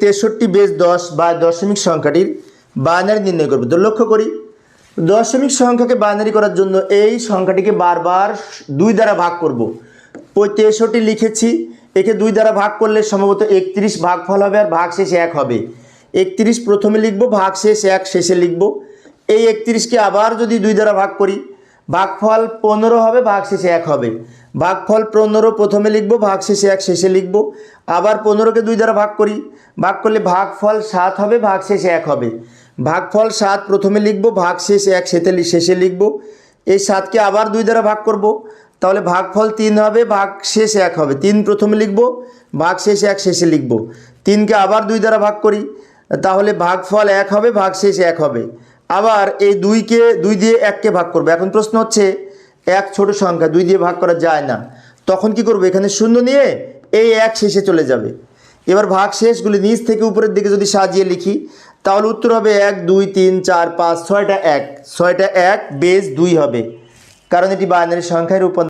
তেষট্টি বেশ দশ বা দশমিক সংখ্যাটির বাইনারি নির্ণয় করবে। তো লক্ষ্য করি, দশমিক সংখ্যাকে বাইনারি করার জন্য এই সংখ্যাটিকে বারবার দুই দ্বারা ভাগ করব। তেষট্টি লিখেছি, একে দুই দ্বারা ভাগ করলে সম্ভবত একত্রিশ ভাগফল হবে আর ভাগ শেষে এক হবে। একত্রিশ প্রথমে লিখব, ভাগ শেষ এক শেষে লিখব। এই একত্রিশকে আবার যদি দুই দ্বারা ভাগ করি ভাগফল পনেরো হবে ভাগ শেষে এক হবে। ভাগফল পনেরো, প্রথমে লিখব ভাগ শেষে এক, শেষে লিখব। আবার পনেরোকে দুই দ্বারা ভাগ করি। ভাগ করলে ভাগফল সাত হবে ভাগ শেষে এক হবে। ভাগফল সাত, প্রথমে লিখব ভাগ শেষ এক লি- শেষে লিখব। এই সাতকে আবার দুই দ্বারা ভাগ করব। তাহলে ভাগফল তিন হবে ভাগ শেষ এক হবে। তিন প্রথমে লিখব ভাগ শেষ এক, শেষে লিখব। তিনকে আবার দুই দ্বারা ভাগ করি। তাহলে ভাগফল এক হবে ভাগ শেষ এক হবে। আবার এই দুইকে, দুই দিয়ে এককে ভাগ করবে। এখন প্রশ্ন হচ্ছে, এক ছোট সংখ্যা, দুই দিয়ে ভাগ করা যায় না। তখন কি করবে? এখানে শূন্য নিয়ে এই এক শেষে চলে যাবে। এবার ভাগ শেষগুলি নিচ থেকে উপরের দিকে যদি সাজিয়ে লিখি, তাহলে উত্তর হবে এক, দুই, তিন, চার, পাঁচ, ছয়টা এক। ছয়টা এক বেশ দুই হবে। কারণ এটি বাইনারি সংখ্যায় রূপান্তর